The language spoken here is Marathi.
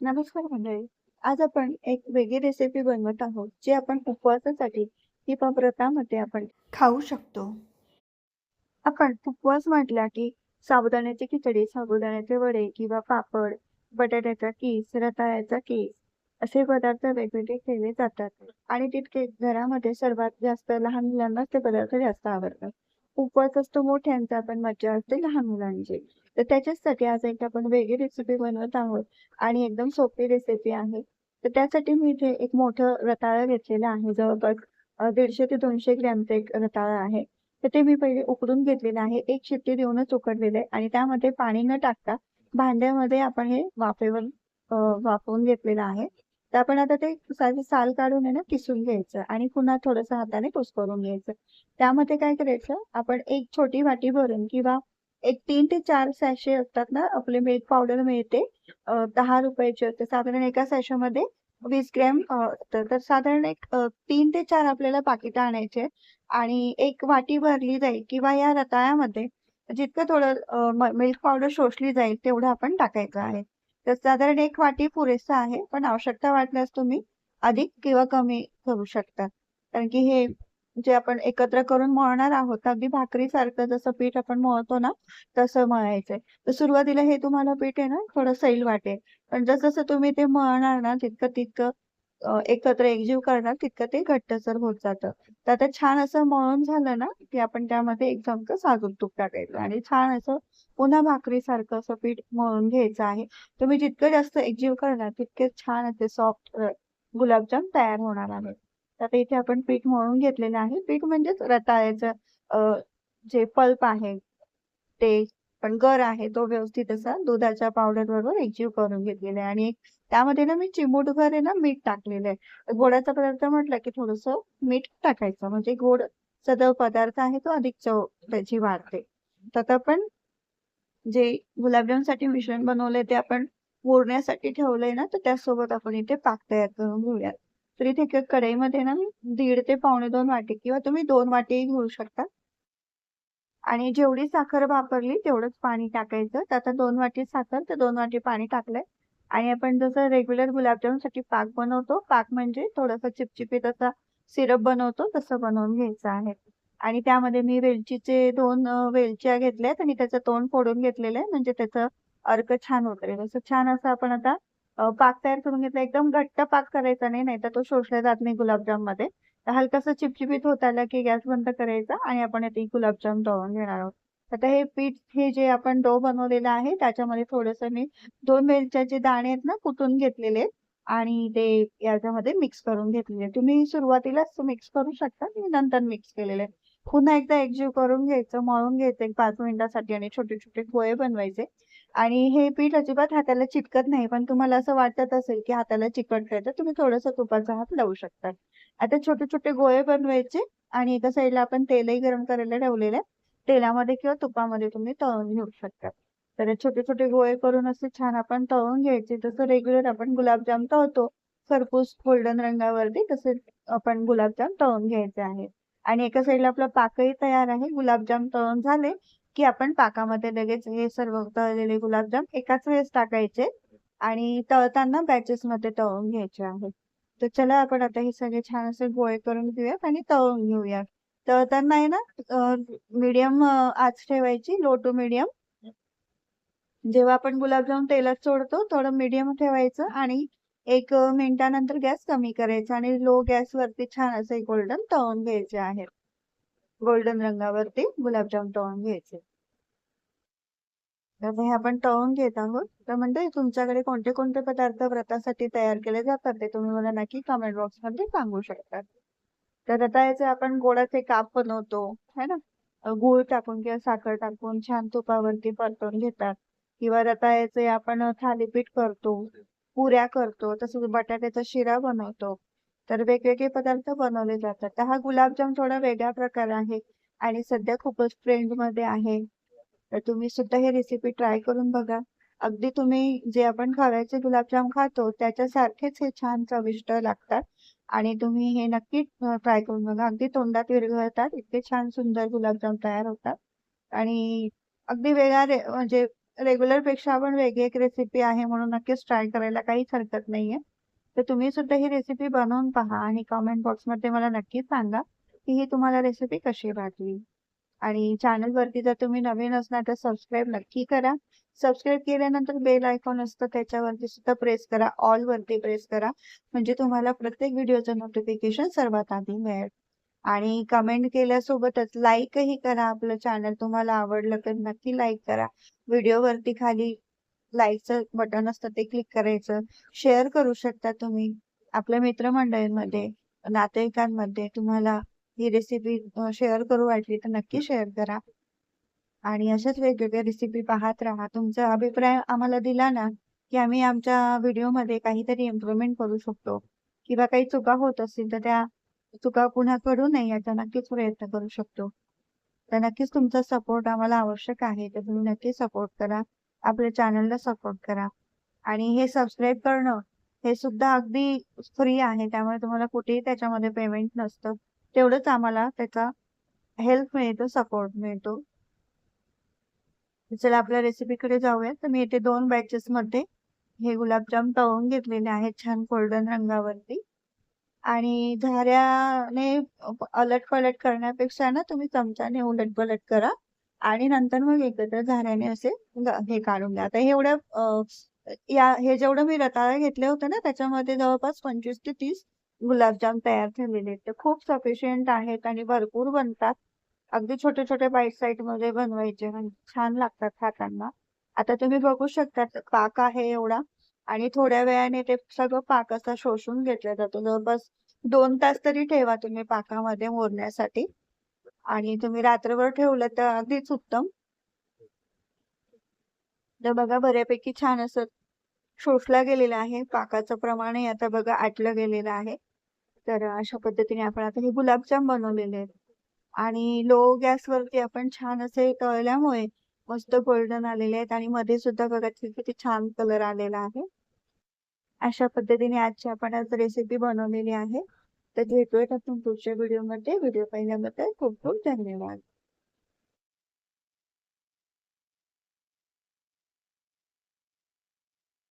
नमस्कार मंडळी. आज आपण एक वेगळी रेसिपी बनवत आहोत, जी आपण उपवासासाठी किंवा व्रतामध्ये आपण खाऊ शकतो. आपण उपवास म्हटला की साबुदाण्याची खिचडी, साबुदाण्याचे वडे किंवा पापड, बटाट्याचा केस रताळ्याचा केस असे पदार्थ वेगवेगळे केले जातात आणि तितके घरामध्ये सर्वात जास्त लहान मुलांनाच ते पदार्थ जास्त आवडतात. उपवास असतो मोठ्यांचा, पण मज्जा असते लहान मुलांची. तर त्याच्याचसाठी आज एक आपण वेगळी रेसिपी बनवत आहोत आणि एकदम सोपी रेसिपी आहे. तर त्यासाठी मी इथे एक मोठं रताळं घेतलेलं आहे. जवळपास दीडशे ते दोनशे ग्रॅमचं एक रताळं आहे. तर ते मी पहिले उकडून घेतलेलं आहे. एक शिट्टी देऊनच उकडलेलं आहे आणि त्यामध्ये पाणी न टाकता भांड्यामध्ये आपण हे वाफेवर वाफवून घेतलेलं आहे. तर आपण आता ते साल काढून आहे ना किसून घ्यायचं आणि पुन्हा थोडंसं हाताने कुस्करून घ्यायचं. त्यामध्ये काय करायचं, आपण एक छोटी वाटी भरून किंवा एक तीन ते चार सॅशे असतात ना, आपले मिल्क पावडर मिळते दहा रुपयाचे असते. साधारण एका सॅशेमध्ये वीस ग्रॅम असतं. तर साधारण एक तीन ते चार आपल्याला पाकिटं आणायचे आणि एक वाटी भरली जाईल किंवा या रताळ्यामध्ये जितकं थोडं मिल्क पावडर शोषली जाईल तेवढं आपण टाकायचं आहे. तर साधारण एक वाटी पुरेसा आहे. पण आवश्यकता वाटल्यास तुम्ही अधिक किंवा कमी करू शकता. कारण की हे जे आपण एकत्र करून मळणार आहोत, अगदी भाकरी सारखं जसं पीठ आपण मळतो ना, तसं मळायचंय. तर सुरुवातीला हे तुम्हाला पीठ आहे ना, थोडं सैल वाटेल. पण जसं-जसं तुम्ही ते मळणार ना, तितकं-तितकं एकत्र एकजीव करणार, तितकं ते घट्टसर होत जातं. तर आता छान असं मळून झालं ना, की आपण त्यामध्ये एक चमचा साजूक तूप टाकायचं आणि छान असं पुन्हा भाकरी सारखं असं पीठ मळून घ्यायचं आहे. तुम्ही जितकं जास्त एकजीव करणार, तितके छान असे सॉफ्ट गुलाबजाम तयार होणार आहेत. तर आता इथे आपण पीठ मळून घेतलेलं आहे. पीठ म्हणजेच रताळ्याचं जे पल्प आहे ते, पण गर आहे तो व्यवस्थित असा दुधाच्या पावडर बरोबर एकजीव करून घेतलेला आहे आणि त्यामध्ये ना मी चिमूटभर आहे ना मीठ टाकलेलं आहे. गोडाचा पदार्थ म्हटलं की थोडस मीठ टाकायचं म्हणजे गोड जो पदार्थ आहे तो अधिक चव त्याची वाढते. तर आपण जे गुलाबजामसाठी मिश्रण बनवलंय ते आपण मुरण्यासाठी ठेवलंय ना, तर त्यासोबत आपण इथे पाक तयार करून घेऊयात. तर इथे एका कढईमध्ये ना दीड ते पावणे दोन वाटी किंवा तुम्ही दोन वाटीही घेऊ शकता. आणि जेवढी साखर वापरली तेवढंच पाणी टाकायचं. तर आता दोन वाटी साखर तर दोन वाटी पाणी टाकलंय आणि आपण जसं रेग्युलर गुलाबजामसाठी पाक बनवतो, पाक म्हणजे थोडासा चिपचिपीत असा सिरप बनवतो, तसं बनवून घ्यायचं आहे. आणि त्यामध्ये मी वेलचीचे दोन वेलच्या घेतल्यात आणि त्याचं तोंड फोडून घेतलेलं आहे, म्हणजे त्याचं अर्क छान उतरेल. असं छान असं आपण आता पाक तयार करून घेतला. एकदम घट्ट पाक करायचा नाही, नाहीतर तो शोषला जात नाही गुलाबजाममध्ये. तर हलकासा चिपचिपीत होत आला की गॅस बंद करायचा आणि आपण आता गुलाबजाम तळून घेणार आहोत. आता हे पीठ हे जे आपण डो बनवलेलं आहे, त्याच्यामध्ये थोडंसं मी दोन वेलच्याचे दाणे आहेत ना, कुटून घेतलेले आणि ते याच्यामध्ये मिक्स करून घेतलेले. तुम्ही सुरुवातीलाच मिक्स करू शकता. मी नंतर मिक्स केलेले पुन्हा एकदा एकजीव करून घ्यायचं, मळून घ्यायचं एक पाच मिनिटासाठी आणि छोटे-छोटे गोळे बनवायचे आणि हे पीठ अजिबात हाताला चिटकत नाही. पण तुम्हाला असं वाटत असेल की हाताला चिकटतंय, तर तुम्ही थोडंसं तुपाचा हात लावू शकता. आता छोटे-छोटे गोळे बनवायचे आणि एका साईडला आपण तेलही गरम करायला ठेवलेलं आहे. तेलामध्ये किंवा तुपामध्ये तुम्ही तळून घेऊ शकता. तर छोटे-छोटे गोळे करून असे छान आपण तळून घ्यायचे. जसं रेग्युलर आपण गुलाबजाम तळतो, खरपूस गोल्डन रंगावरती, तसे आपण गुलाबजाम तळून घ्यायचे आहे आणि एका साईडला आपलं पाकही तयार आहे. गुलाबजाम तळून झाले की आपण पाकामध्ये लगेच हे सर्व तळलेले गुलाबजाम एकाच वेळेस टाकायचे आणि तळताना बॅचेस मध्ये तळून घ्यायचे आहे तर चला आपण आता हे सगळे छान असे गोळे करून घेऊयात आणि तळून घेऊया तळताना आहे ना मीडियम आच ठेवायची, लो टू मीडियम. जेव्हा आपण गुलाबजाम तेलात सोडतो, थोडं मीडियम ठेवायचं आणि एक मिनिटानंतर गॅस कमी करायचा आणि लो गॅस वरती छान असे गोल्डन तळून घ्यायचे आहेत. गोल्डन रंगावरती गुलाबजाम तळून घ्यायचे. तर हे आपण तळून घेत आहोत. तर म्हणजे तुमच्याकडे कोणते-कोणते पदार्थ व्रतासाठी तयार केले जातात, ते तुम्ही मला नक्की कमेंट बॉक्समध्ये सांगू शकता. तर आता याचे आपण गोडाचे काप बनवतो, है ना? गुळ गूळ टाकून किंवा साखर टाकून छान तुपावरती परतून घेतात किंवा रताळ्याचे आपण थालीपीठ करतो, पुऱ्या करतो, तसंच बटाट्याचा शिरा बनवतो. तर वेगवेगळे पदार्थ बनवले जातात. तर हा गुलाबजाम थोडा वेगळा प्रकार आहे आणि सध्या खूपच ट्रेंडमध्ये आहे. तर तुम्ही सुद्धा ही रेसिपी ट्राय करून बघा. अगदी तुम्ही जे आपण खव्याचे गुलाबजाम खातो, त्याच्यासारखेच हे छान चविष्ट लागतात आणि तुम्ही हे नक्की ट्राय करून बघा. अगदी तोंडात विरघळतात, इतके छान सुंदर गुलाबजाम तयार होतात आणि अगदी वेगळा रे म्हणजे रेग्युलरपेक्षा पण वेगळी एक रेसिपी आहे म्हणून नक्कीच ट्राय करायला काहीच हरकत नाहीये. तर तुम्ही सुद्धा ही रेसिपी बनवून पहा आणि कमेंट बॉक्समध्ये मला नक्कीच सांगा, की ही तुम्हाला रेसिपी कशी वाटली. आणि चॅनलवरती जर तुम्ही नवीन असणार तर सबस्क्राईब नक्की करा. सबस्क्राईब केल्यानंतर बेल आयकॉन असतं त्याच्यावरती सुद्धा प्रेस करा. ऑल वरती प्रेस करा. म्हणजे तुम्हाला प्रत्येक व्हिडिओचं नोटिफिकेशन सर्वात आधी मिळेल. आणि कमेंट केल्यासोबतच लाईकही करा आपलं चॅनल. तुम्हाला आवडलं तर नक्की लाईक करा. व्हिडिओवरती खाली लाईकचं बटन असतं ते क्लिक करायचं. शेअर करू शकता तुम्ही. आपल्या मित्रमंडळींमध्ये, नातेवाईकांमध्ये तुम्हाला ही रेसिपी शेअर करू वाटली तर नक्की शेअर करा. आणि अशाच वेगवेगळ्या रेसिपी पाहत राहा. तुमचा अभिप्राय आम्हाला दिला ना, की आम्ही आमच्या व्हिडिओमध्ये काहीतरी इम्प्रूव्हमेंट करू शकतो किंवा काही चुका होत असतील तर त्या चुका पुन्हा करू नये याचा नक्कीच प्रयत्न करू शकतो. तर नक्कीच तुमचा सपोर्ट आम्हाला आवश्यक आहे. तर तुम्ही नक्की सपोर्ट करा. आपल्या चॅनलला सपोर्ट करा. आणि हे सबस्क्राईब करणं हे सुद्धा अगदी फ्री आहे. त्यामुळे तुम्हाला कुठेही त्याच्यामध्ये पेमेंट नसतं. तेवढंच आम्हाला त्याचा हेल्प मिळतो, सपोर्ट मिळतो. चला आपल्या रेसिपीकडे जाऊया. तर मी इथे 2 बॅचेसमध्ये हे गुलाबजाम तळून घेतलेले आहेत छान गोल्डन रंगावरती. आणि झाऱ्याने अलट-पलट करण्यापेक्षा ना तुम्ही चमच्याने उलट-पलट करा आणि नंतर मग एकत्र झाऱ्याने असे हे काढून घ्या. आता हे या हे जेवढं मी रताळा घेतले होते ना त्याच्यामध्ये जवळपास 25 ते तीस गुलाबजाम तयार झालेले आहेत. ते खूप सफिशियंट आहेत आणि भरपूर बनतात. अगदी छोटे-छोटे बाईट साइजमध्ये बनवायचे म्हणजे छान लागतात खाताना. आता तुम्ही बघू शकता पाक आहे एवढा आणि थोड्या वेळाने ते सगळं पाक असा शोषून घेतला जातो. जवळपास दोन तास तरी ठेवा तुम्ही पाकामध्ये मोरण्यासाठी आणि तुम्ही रात्रभर ठेवलं तर अगदीच उत्तम. तर बघा बऱ्यापैकी छान असं शोषला गेलेलं आहे. पाकाचं प्रमाणही आता बघा आटलं गेलेलं आहे. तर अशा पद्धतीने आपण आता हे गुलाबजाम बनवलेले आहेत. आणि लो गॅसवरती आपण छान असे तळल्यामुळे मस्त गोल्डन आलेले आहेत आणि मध्ये सुद्धा बघा किती छान कलर आलेला आहे. अशा पद्धतीने आजची आपण आज रेसिपी बनवलेली आहे. तर भेटूयात आपण पुढच्या व्हिडिओमध्ये. व्हिडिओ पाहिल्याबद्दल खूप खूप धन्यवाद.